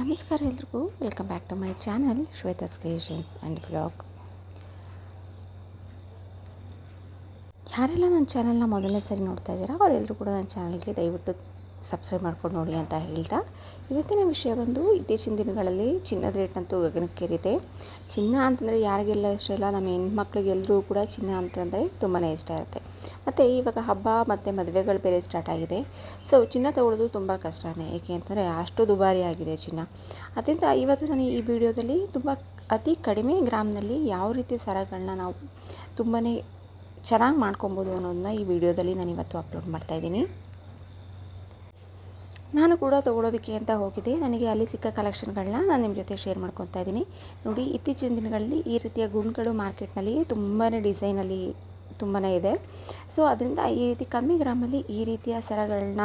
ನಮಸ್ಕಾರ ಎಲ್ರಿಗೂ. Welcome back to my channel Shweta's creations and blog ಯಾರೆಲ್ಲ ನನ್ನ ಚಾನಲ್ನ ಮೊದಲನೇ ಸರಿ ನೋಡ್ತಾ ಇದ್ದೀರಾ ಅವರೆಲ್ಲರೂ ಕೂಡ ನನ್ನ ಚಾನಲ್ಗೆ ದಯವಿಟ್ಟು ಸಬ್ಸ್ಕ್ರೈಬ್ ಮಾಡ್ಕೊಂಡು ನೋಡಿ ಅಂತ ಹೇಳ್ತಾ. ಇವತ್ತಿನ ವಿಷಯ ಬಂದು, ಇತ್ತೀಚಿನ ದಿನಗಳಲ್ಲಿ ಚಿನ್ನದ ರೇಟ್ನಂತೂ ಗಗನಕ್ಕೇರಿದೆ. ಚಿನ್ನ ಅಂತಂದರೆ ಯಾರಿಗೆಲ್ಲ ಇಷ್ಟ ಇಲ್ಲ, ನಮ್ಮ ಹೆಣ್ಮಕ್ಳಿಗೆಲ್ಲರೂ ಕೂಡ ಚಿನ್ನ ಅಂತಂದರೆ ತುಂಬಾ ಇಷ್ಟ ಇರುತ್ತೆ. ಮತ್ತು ಇವಾಗ ಹಬ್ಬ ಮತ್ತು ಮದುವೆಗಳು ಬೇರೆ ಸ್ಟಾರ್ಟ್ ಆಗಿದೆ. ಸೊ ಚಿನ್ನ ತಗೊಳ್ಳೋದು ತುಂಬ ಕಷ್ಟನೇ. ಏಕೆ ಅಂತಂದರೆ ಅಷ್ಟು ದುಬಾರಿ ಆಗಿದೆ ಚಿನ್ನ. ಅದರಿಂದ ಇವತ್ತು ನಾನು ಈ ವಿಡಿಯೋದಲ್ಲಿ ತುಂಬ ಅತಿ ಕಡಿಮೆ ಗ್ರಾಮ್ನಲ್ಲಿ ಯಾವ ರೀತಿ ಸರಗಳನ್ನ ನಾವು ತುಂಬಾ ಚೆನ್ನಾಗಿ ಮಾಡ್ಕೊಬೋದು ಅನ್ನೋದನ್ನ ಈ ವಿಡಿಯೋದಲ್ಲಿ ನಾನು ಇವತ್ತು ಅಪ್ಲೋಡ್ ಮಾಡ್ತಾಯಿದ್ದೀನಿ ನಾನು ಕೂಡ ತೊಗೊಳೋದಕ್ಕೆ ಅಂತ ಹೋಗಿದ್ದೆ ನನಗೆ ಅಲ್ಲಿ ಸಿಕ್ಕ ಕಲೆಕ್ಷನ್ಗಳನ್ನ ನಾನು ನಿಮ್ಮ ಜೊತೆ ಶೇರ್ ಮಾಡ್ಕೊತಾ ಇದ್ದೀನಿ. ನೋಡಿ, ಇತ್ತೀಚಿನ ದಿನಗಳಲ್ಲಿ ಈ ರೀತಿಯ ಗುಂಡ್ಗಳು ಮಾರ್ಕೆಟ್ನಲ್ಲಿ ತುಂಬಾ ಡಿಸೈನಲ್ಲಿ ತುಂಬಾ ಇದೆ. ಸೊ ಅದರಿಂದ ಈ ರೀತಿ ಕಮ್ಮಿ ಗ್ರಾಮಲ್ಲಿ ಈ ರೀತಿಯ ಸರಗಳನ್ನ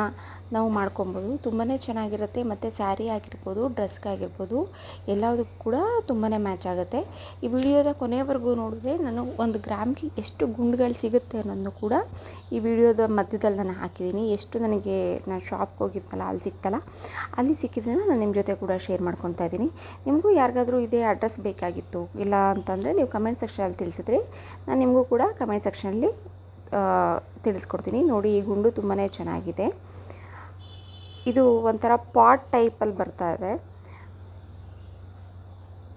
ನಾವು ಮಾಡ್ಕೊಬೋದು. ತುಂಬಾ ಚೆನ್ನಾಗಿರುತ್ತೆ. ಮತ್ತು ಸ್ಯಾರಿ ಆಗಿರ್ಬೋದು ಡ್ರೆಸ್ಗಾಗಿರ್ಬೋದು ಎಲ್ಲದಕ್ಕೂ ಕೂಡ ತುಂಬಾ ಮ್ಯಾಚ್ ಆಗುತ್ತೆ. ಈ ವಿಡಿಯೋದ ಕೊನೆಯವರೆಗೂ ನೋಡಿದ್ರೆ ನಾನು ಒಂದು ಗ್ರಾಮ್ಗೆ ಎಷ್ಟು ಗುಂಡುಗಳು ಸಿಗುತ್ತೆ ಅನ್ನೋದನ್ನು ಕೂಡ ಈ ವಿಡಿಯೋದ ಮಧ್ಯದಲ್ಲಿ ನಾನು ಹಾಕಿದ್ದೀನಿ. ಎಷ್ಟು ನನಗೆ, ನಾನು ಶಾಪ್ಗೆ ಹೋಗಿದ್ನಲ್ಲ, ಅಲ್ಲಿ ಸಿಕ್ತಲ್ಲ, ಅಲ್ಲಿ ಸಿಕ್ಕಿದ್ದನ್ನು ನಾನು ನಿಮ್ಮ ಜೊತೆ ಕೂಡ ಶೇರ್ ಮಾಡ್ಕೊತಾ ಇದ್ದೀನಿ. ನಿಮಗೂ ಯಾರಿಗಾದರೂ ಇದೇ ಅಡ್ರೆಸ್ ಬೇಕಾಗಿತ್ತು, ಇಲ್ಲ ಅಂತಂದರೆ ನೀವು ಕಮೆಂಟ್ ಸೆಕ್ಷನಲ್ಲಿ ತಿಳಿಸಿದ್ರಿ ನಾನು ನಿಮಗೂ ಕೂಡ ಕಮೆಂಟ್ ಸೆಕ್ಷನಲ್ಲಿ ತಿಳಿಸ್ಕೊಡ್ತೀನಿ. ನೋಡಿ, ಈ ಗುಂಡು ತುಂಬಾ ಚೆನ್ನಾಗಿದೆ. ಇದು ಒಂಥರ ಪಾಟ್ ಟೈಪಲ್ಲಿ ಬರ್ತಾ ಇದೆ.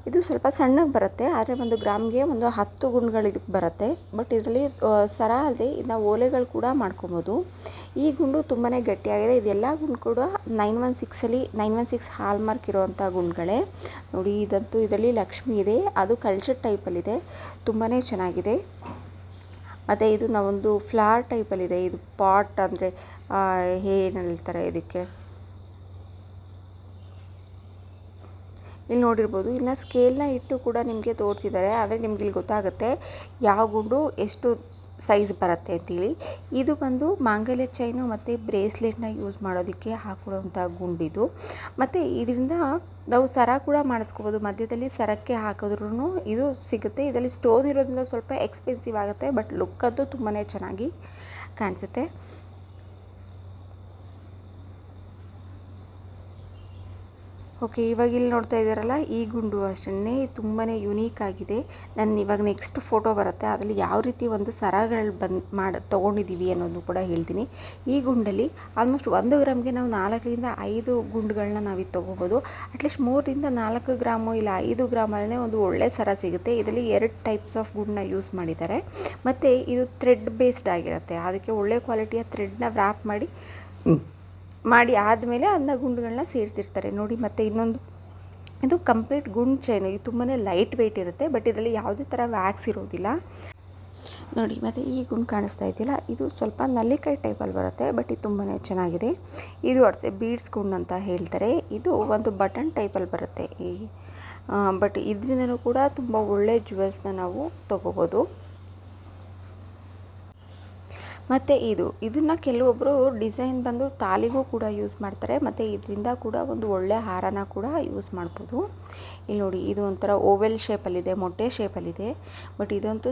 ಇದು ಸ್ವಲ್ಪ ಸಣ್ಣಗೆ ಬರುತ್ತೆ, ಆದರೆ ಒಂದು ಗ್ರಾಮ್ಗೆ ಒಂದು ಹತ್ತು ಗುಂಡುಗಳು ಇದಕ್ಕೆ ಬರುತ್ತೆ. ಬಟ್ ಇದರಲ್ಲಿ ಸರ ಅಲ್ಲದೆ ಇದನ್ನ ಓಲೆಗಳು ಕೂಡ ಮಾಡ್ಕೊಬೋದು. ಈ ಗುಂಡು ತುಂಬಾ ಗಟ್ಟಿಯಾಗಿದೆ. ಇದೆಲ್ಲ ಗುಂಡು ಕೂಡ ನೈನ್ ಒನ್ ಸಿಕ್ಸಲ್ಲಿ nine one six hallmark ಇರೋವಂಥ ಗುಂಡುಗಳೇ. ನೋಡಿ, ಇದಂತೂ ಇದರಲ್ಲಿ ಲಕ್ಷ್ಮಿ ಇದೆ. ಅದು ಕಲ್ಚರ್ ಟೈಪಲ್ಲಿದೆ ತುಂಬಾ ಚೆನ್ನಾಗಿದೆ. ಮತ್ತು ಇದು ನಾವೊಂದು ಫ್ಲವರ್ ಟೈಪಲ್ಲಿದೆ ಇದು. ಪಾಟ್ ಅಂದರೆ ಏನು ಹೇಳ್ತಾರೆ ಇದಕ್ಕೆ. ಇಲ್ಲಿ ನೋಡಿರ್ಬೋದು ಇಲ್ಲ ಸ್ಕೇಲ್ನ ಇಟ್ಟು ಕೂಡ ನಿಮಗೆ ತೋರಿಸಿದ್ದಾರೆ. ಆದರೆ ನಿಮ್ಗೆ ಇಲ್ಲಿ ಗೊತ್ತಾಗುತ್ತೆ, ಯಾವ ಗುಂಡು ಎಷ್ಟು ಸೈಜ್ ಬರುತ್ತೆ ಅಂತೇಳಿ. ಇದು ಬಂದು ಮಾಂಗಲ್ಯ ಚೈನು ಮತ್ತು ಬ್ರೇಸ್ಲೆಟ್ನ ಯೂಸ್ ಮಾಡೋದಕ್ಕೆ ಹಾಕೊಳ್ಳುವಂಥ ಗುಂಡಿದು ಮತ್ತು ಇದರಿಂದ ನಾವು ಸರ ಕೂಡ ಮಾಡಿಸ್ಕೋಬೋದು. ಮಧ್ಯದಲ್ಲಿ ಸರಕ್ಕೆ ಹಾಕಿದ್ರೂ ಇದು ಸಿಗುತ್ತೆ. ಇದರಲ್ಲಿ ಸ್ಟೋನ್ ಇರೋದ್ರಿಂದ ಸ್ವಲ್ಪ ಎಕ್ಸ್ಪೆನ್ಸಿವ್ ಆಗುತ್ತೆ ಬಟ್ ಲುಕ್ ತುಂಬಾ ಚೆನ್ನಾಗಿ ಕಾಣಿಸುತ್ತೆ. ಓಕೆ ಇವಾಗ ಇಲ್ಲಿ ನೋಡ್ತಾ ಇದ್ದೀರಲ್ಲ, ಈ ಗುಂಡು ಅಷ್ಟೇ ತುಂಬಾ ಯುನೀಕ್ ಆಗಿದೆ. ನಾನು ಇವಾಗ ನೆಕ್ಸ್ಟ್ ಫೋಟೋ ಬರುತ್ತೆ. ಅದರಲ್ಲಿ ಯಾವ ರೀತಿ ಒಂದು ಸರಗಳು ಬಂದು ಮಾಡಿ ತೊಗೊಂಡಿದ್ದೀವಿ ಅನ್ನೋದು ಕೂಡ ಹೇಳ್ತೀನಿ. ಈ ಗುಂಡಲ್ಲಿ ಆಲ್ಮೋಸ್ಟ್ ಒಂದು ಗ್ರಾಮ್ಗೆ ನಾವು ನಾಲ್ಕರಿಂದ ಐದು ಗುಂಡುಗಳನ್ನ ನಾವಿದು ತೊಗೋಬೋದು. ಅಟ್ಲೀಸ್ಟ್ ಮೂರರಿಂದ ನಾಲ್ಕು ಗ್ರಾಮು ಇಲ್ಲ ಐದು ಗ್ರಾಮಲ್ಲೇ ಒಂದು ಒಳ್ಳೆ ಸರ ಸಿಗುತ್ತೆ. ಇದರಲ್ಲಿ ಎರಡು ಟೈಪ್ಸ್ ಆಫ್ ಗುಂಡನ್ನ ಯೂಸ್ ಮಾಡಿದ್ದಾರೆ. ಮತ್ತು ಇದು ಥ್ರೆಡ್ ಬೇಸ್ಡ್ ಆಗಿರುತ್ತೆ. ಅದಕ್ಕೆ ಒಳ್ಳೆ ಕ್ವಾಲಿಟಿಯ ಥ್ರೆಡ್ನ ವ್ರ್ಯಾಪ್ ಮಾಡಿ ಮಾಡಿ ಆದಮೇಲೆ ಅದನ್ನ ಗುಂಡುಗಳನ್ನ ಸೇರಿಸಿರ್ತಾರೆ. ನೋಡಿ, ಮತ್ತು ಇನ್ನೊಂದು. ಇದು ಕಂಪ್ಲೀಟ್ ಗುಂಡು ಚೈನು ಇದು ತುಂಬಾ ಲೈಟ್ ವೆಯ್ಟ್ ಇರುತ್ತೆ ಬಟ್ ಇದರಲ್ಲಿ ಯಾವುದೇ ಥರ ವ್ಯಾಕ್ಸ್ ಇರೋದಿಲ್ಲ. ನೋಡಿ, ಮತ್ತು ಈ ಗುಂಡು ಕಾಣಿಸ್ತಾ ಇದೆಯಲ್ಲ, ಇದು ಸ್ವಲ್ಪ ನಲ್ಲಿಕಾಯಿ ಟೈಪಲ್ಲಿ ಬರುತ್ತೆ ಬಟ್ ಇದು ತುಂಬಾ ಚೆನ್ನಾಗಿದೆ. ಇದು ಅಡ್ಸೆ ಬೀಡ್ಸ್ ಗುಂಡು ಅಂತ ಹೇಳ್ತಾರೆ. ಇದು ಒಂದು ಬಟನ್ ಟೈಪಲ್ಲಿ ಬರುತ್ತೆ ಈ ಬಟ್ ಇದರಿಂದನೂ ಕೂಡ ತುಂಬ ಒಳ್ಳೆ ಜ್ಯುವೆಲ್ಸ್ನ ನಾವು ತೊಗೋಬೋದು. ಮತ್ತು ಇದು, ಇದನ್ನು ಕೆಲವೊಬ್ಬರು ಡಿಸೈನ್ ಬಂದು ತಾಲಿಗೂ ಕೂಡ ಯೂಸ್ ಮಾಡ್ತಾರೆ, ಮತ್ತು ಇದರಿಂದ ಕೂಡ ಒಂದು ಒಳ್ಳೆ ಹಾರನ ಕೂಡ ಯೂಸ್ ಮಾಡ್ಬೋದು. ಇಲ್ಲಿ ನೋಡಿ, ಇದು ಒಂಥರ ಓವೆಲ್ ಶೇಪಲ್ಲಿದೆ, ಮೊಟ್ಟೆ ಶೇಪಲ್ಲಿದೆ, ಬಟ್ ಇದಂತೂ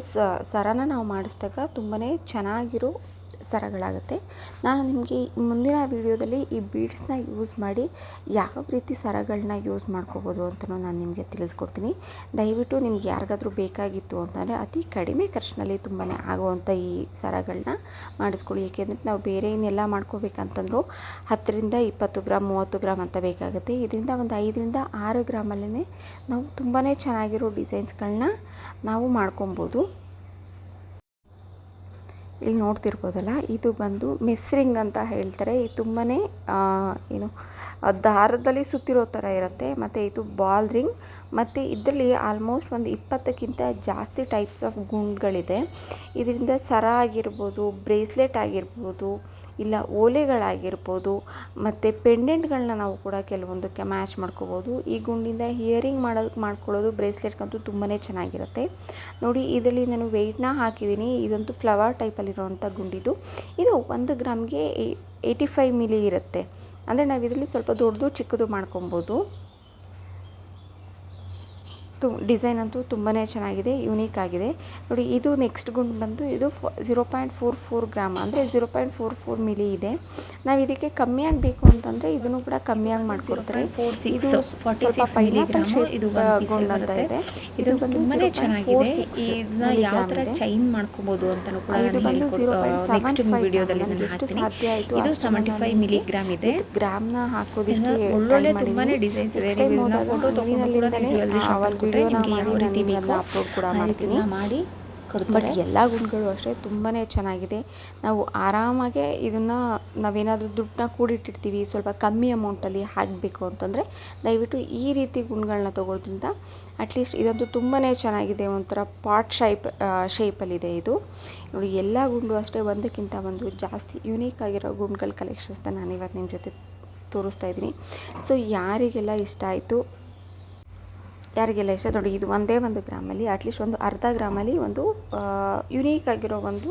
ಸರನ ನಾವು ಮಾಡಿಸ್ದಾಗ ತುಂಬಾ ಚೆನ್ನಾಗಿರೋ ಸರಗಳಾಗುತ್ತೆ. ನಾನು ನಿಮಗೆ ಮುಂದಿನ ವಿಡಿಯೋದಲ್ಲಿ ಈ ಬೀಡ್ಸ್ನ ಯೂಸ್ ಮಾಡಿ ಯಾವ ರೀತಿ ಸರಗಳನ್ನ ಯೂಸ್ ಮಾಡ್ಕೋಬೋದು ಅಂತಲೂ ನಾನು ನಿಮಗೆ ತಿಳಿಸ್ಕೊಡ್ತೀನಿ. ದಯವಿಟ್ಟು ನಿಮ್ಗೆ ಯಾರಿಗಾದ್ರೂ ಬೇಕಾಗಿತ್ತು ಅಂತಂದರೆ ಅತಿ ಕಡಿಮೆ ಖರ್ಚಿನಲ್ಲಿ ತುಂಬಾ ಆಗುವಂಥ ಈ ಸರಗಳನ್ನ ಮಾಡಿಸ್ಕೊಳ್ಳಿ. ಏಕೆಂದರೆ ನಾವು ಬೇರೆ ಏನೆಲ್ಲ ಮಾಡ್ಕೋಬೇಕಂತಂದ್ರೂ ಹತ್ತರಿಂದ ಇಪ್ಪತ್ತು ಗ್ರಾಮ್ ಮೂವತ್ತು ಗ್ರಾಮ್ ಅಂತ ಬೇಕಾಗುತ್ತೆ. ಇದರಿಂದ ಒಂದು ಐದರಿಂದ ಆರು ಗ್ರಾಮಲ್ಲೇ ನಾವು ತುಂಬಾ ಚೆನ್ನಾಗಿರೋ ಡಿಸೈನ್ಸ್ಗಳನ್ನ ನಾವು ಮಾಡ್ಕೊಬೋದು. ಇಲ್ಲಿ ನೋಡ್ತಿರ್ಬೋದಲ್ಲ? ಇದು ಬಂದು ಮೆಸ್ರಿಂಗ್ ಅಂತ ಹೇಳ್ತಾರೆ. ಇದು ತುಂಬಾ ಏನು ದಾರದಲ್ಲಿ ಸುತ್ತಿರೋ ಥರ ಇರುತ್ತೆ. ಮತ್ತು ಇದು ಬಾಲ್ ರಿಂಗ್. ಮತ್ತು ಇದರಲ್ಲಿ ಆಲ್ಮೋಸ್ಟ್ ಒಂದು ಇಪ್ಪತ್ತಕ್ಕಿಂತ ಜಾಸ್ತಿ ಟೈಪ್ಸ್ ಆಫ್ ಗುಂಡ್ಗಳಿದೆ. ಇದರಿಂದ ಸರ ಆಗಿರ್ಬೋದು, ಬ್ರೇಸ್ಲೆಟ್ ಆಗಿರ್ಬೋದು ಇಲ್ಲ ಓಲೆಗಳಾಗಿರ್ಬೋದು, ಮತ್ತು ಪೆಂಡೆಂಟ್ಗಳನ್ನ ನಾವು ಕೂಡ ಕೆಲವೊಂದಕ್ಕೆ ಮ್ಯಾಚ್ ಮಾಡ್ಕೋಬೋದು. ಈ ಗುಂಡಿಂದ ಹಿಯರಿಂಗ್ ಮಾಡೋದು ಮಾಡ್ಕೊಳ್ಳೋದು ಬ್ರೇಸ್ಲೆಟ್ಗಂತೂ ತುಂಬಾ ಚೆನ್ನಾಗಿರುತ್ತೆ. ನೋಡಿ, ಇದರಲ್ಲಿ ನಾನು ವೆಯ್ಟ್ನ ಹಾಕಿದ್ದೀನಿ. ಇದಂತೂ ಫ್ಲವರ್ ಟೈಪಲ್ಲಿರುವಂಥ ಗುಂಡಿದು. ಇದು ಒಂದು ಗ್ರಾಮ್ಗೆ ಏಯ್ಟಿ ಫೈವ್ ಮಿಲಿ ಇರುತ್ತೆ. ಅಂದರೆ ನಾವು ಇದರಲ್ಲಿ ಸ್ವಲ್ಪ ದೊಡ್ಡದು ಚಿಕ್ಕದು ಮಾಡ್ಕೊಬೋದು. ತು ಡಿಸೈನ್ ಅಂತೂ ತುಂಬಾ ಚೆನ್ನಾಗಿದೆ ಯುನೀಕ್ ಆಗಿದೆ. ನೋಡಿ ಇದು ನೆಕ್ಸ್ಟ್ ಗುಂಡು ಬಂದು ಇದು zero point four four gram ಅಂದರೆ zero point four four milli ಇದೆ. ನಾವು ಇದಕ್ಕೆ ಕಮ್ಮಿ ಆಗಬೇಕು ಅಂತಂದರೆ ಇದನ್ನು ಕೂಡ ಕಮ್ಮಿಯಾಗಿ ಮಾಡಿಕೊಡ್ತಾರೆ. ಇದು ಸ್ವಲ್ಪ ಒಂದು ಗುಂಡು ಅಂತ ಇದೆ. ಇದು ಬಂದು ತುಂಬಾನೇ ಚೆನ್ನಾಗಿದೆ. ಇದನ್ನ ಯಾವ ಚೈನ್ ಮಾಡ್ಕೋಬಹುದು ಅಂತ ಕೂಡ ಇದು ಬಂದು ಝೀರೋ ಪಾಯಿಂಟ್ ನೆಕ್ಸ್ಟ್ ವಿಡಿಯೋದಲ್ಲಿ ನಾನು ಎಷ್ಟು ಹಾಕ್ತೀನಿ. ಸಾಧ್ಯ ಆಯಿತು ಇದು ಸೆವೆಂಟಿ ಫೈವ್ ಮಿಲಿಗ್ರಾಮ್ ಇದೆ. ಗ್ರಾಮ್ನ ಹಾಕೋದಕ್ಕೆ ಒಳ್ಳೊಳ್ಳೆ ತುಂಬಾನೇ ಡಿಸೈನ್ಸ್ ಇದೆ. ನೀವು ಇದನ್ನ ಫೋಟೋ ತಗೊಂಡು ಕೂಡ ಶಾಪ್ ಜ್ಯುವೆಲ್ಲರಿ ಶಾಪ್ ಕೊಟ್ಟರೆ ನಿಮಗೆ ಯಾವ ರೀತಿ ಬೇಕು ಅಪ್ಲೋಡ್ ಕೂಡ ಮಾಡ್ತೀನಿ ಮಾಡಿ ಬಟ್ ಎಲ್ಲ ಗುಂಡ್ಗಳು ಅಷ್ಟೇ ತುಂಬಾ ಚೆನ್ನಾಗಿದೆ. ನಾವು ಆರಾಮಾಗೆ ಇದನ್ನು ನಾವೇನಾದರೂ ದುಡ್ಡನ್ನ ಕೂಡಿಟ್ಟಿರ್ತೀವಿ ಸ್ವಲ್ಪ ಕಮ್ಮಿ ಅಮೌಂಟಲ್ಲಿ ಹಾಕಬೇಕು ಅಂತಂದರೆ ದಯವಿಟ್ಟು ಈ ರೀತಿ ಗುಂಡ್ಗಳನ್ನ ತೊಗೊಳೋದ್ರಿಂದ ಅಟ್ಲೀಸ್ಟ್ ಇದಂತೂ ತುಂಬಾ ಚೆನ್ನಾಗಿದೆ ಒಂಥರ ಪಾಟ್ ಶೈಪ್ ಶೇಪಲ್ಲಿದೆ ಇದು ನೋಡಿ ಎಲ್ಲ ಗುಂಡು ಅಷ್ಟೇ ಒಂದಕ್ಕಿಂತ ಒಂದು ಜಾಸ್ತಿ ಯುನೀಕ್ ಆಗಿರೋ ಗುಂಡ್ಗಳ ಕಲೆಕ್ಷನ್ಸ್ನ ನಾನು ಇವತ್ತು ನಿಮ್ಮ ಜೊತೆ ತೋರಿಸ್ತಾ ಇದ್ದೀನಿ. ಸೊ ಯಾರಿಗೆಲ್ಲ ಇಷ್ಟ ಆಯಿತು ಯಾರಿಗೆಲ್ಲ ಇಷ್ಟ ನೋಡಿ, ಇದು ಒಂದೇ ಒಂದು ಗ್ರಾಮಲ್ಲಿ ಅಟ್ಲೀಸ್ಟ್ ಒಂದು ಅರ್ಧ ಗ್ರಾಮಲ್ಲಿ ಒಂದು ಯುನೀಕ್ ಆಗಿರೋ ಒಂದು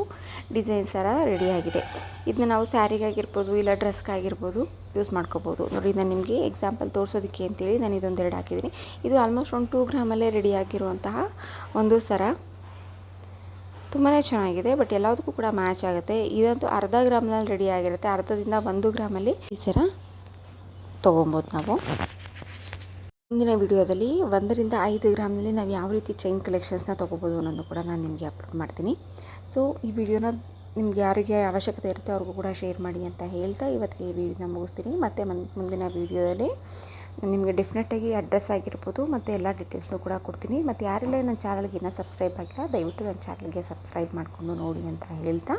ಡಿಸೈನ್ ಸರ ರೆಡಿಯಾಗಿದೆ ಇದನ್ನ ನಾವು ಸ್ಯಾರಿಗಾಗಿರ್ಬೋದು ಇಲ್ಲ ಡ್ರೆಸ್ಗಾಗಿರ್ಬೋದು ಯೂಸ್ ಮಾಡ್ಕೋಬೋದು. ನೋಡಿ ನಾನು ನಿಮಗೆ ಎಕ್ಸಾಂಪಲ್ ತೋರಿಸೋದಕ್ಕೆ ಅಂತೇಳಿ ನಾನು ಇದೊಂದು ಎರಡು ಹಾಕಿದ್ದೀನಿ. ಇದು ಆಲ್ಮೋಸ್ಟ್ ಒಂದು ಟೂ ಗ್ರಾಮಲ್ಲೇ ರೆಡಿಯಾಗಿರುವಂತಹ ಒಂದು ಸರ. ತುಂಬಾ ಚೆನ್ನಾಗಿದೆ ಬಟ್ ಎಲ್ಲದಕ್ಕೂ ಕೂಡ ಮ್ಯಾಚ್ ಆಗುತ್ತೆ. ಇದಂತೂ ಅರ್ಧ ಗ್ರಾಮ್ನಲ್ಲಿ ರೆಡಿ ಆಗಿರುತ್ತೆ, ಅರ್ಧದಿಂದ ಒಂದು ಗ್ರಾಮಲ್ಲಿ ಈ ಸರ ತೊಗೊಬೋದು ನಾವು. ಮುಂದಿನ ವಿಡಿಯೋದಲ್ಲಿ ಒಂದರಿಂದ ಐದು ಗ್ರಾಮ್ನಲ್ಲಿ ನಾವು ಯಾವ ರೀತಿ ಚೈನ್ ಕಲೆಕ್ಷನ್ಸ್ನ ತೊಗೋಬೋದು ಅನ್ನೋದು ಕೂಡ ನಾನು ನಿಮಗೆ ಅಪ್ಲೋಡ್ ಮಾಡ್ತೀನಿ. ಸೊ ಈ ವಿಡಿಯೋನ ನಿಮ್ಗೆ ಯಾರಿಗೆ ಅವಶ್ಯಕತೆ ಇರುತ್ತೆ ಅವ್ರಿಗೂ ಕೂಡ ಶೇರ್ ಮಾಡಿ ಅಂತ ಹೇಳ್ತಾ ಇವತ್ತಿಗೆ ಈ ವಿಡಿಯೋನ ಮುಗಿಸ್ತೀನಿ. ಮತ್ತು ಮುಂದಿನ ವಿಡಿಯೋದಲ್ಲಿ ನಿಮಗೆ ಡೆಫಿನೆಟಾಗಿ ಅಡ್ರೆಸ್ ಆಗಿರ್ಬೋದು, ಮತ್ತು ಎಲ್ಲ ಡೀಟೇಲ್ಸ್ನು ಕೂಡ ಕೊಡ್ತೀನಿ. ಮತ್ತು ಯಾರೆಲ್ಲ ನನ್ನ ಚಾನಲ್ಗೆ ಇನ್ನೂ ಸಬ್ಸ್ಕ್ರೈಬ್ ಆಗಿಲ್ಲ, ದಯವಿಟ್ಟು ನನ್ನ ಚಾನಲ್ಗೆ ಸಬ್ಸ್ಕ್ರೈಬ್ ಮಾಡಿಕೊಂಡು ನೋಡಿ ಅಂತ ಹೇಳ್ತಾ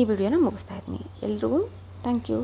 ಈ ವಿಡಿಯೋನ ಮುಗಿಸ್ತಾ ಇದ್ದೀನಿ. ಎಲ್ರಿಗೂ ಥ್ಯಾಂಕ್ ಯು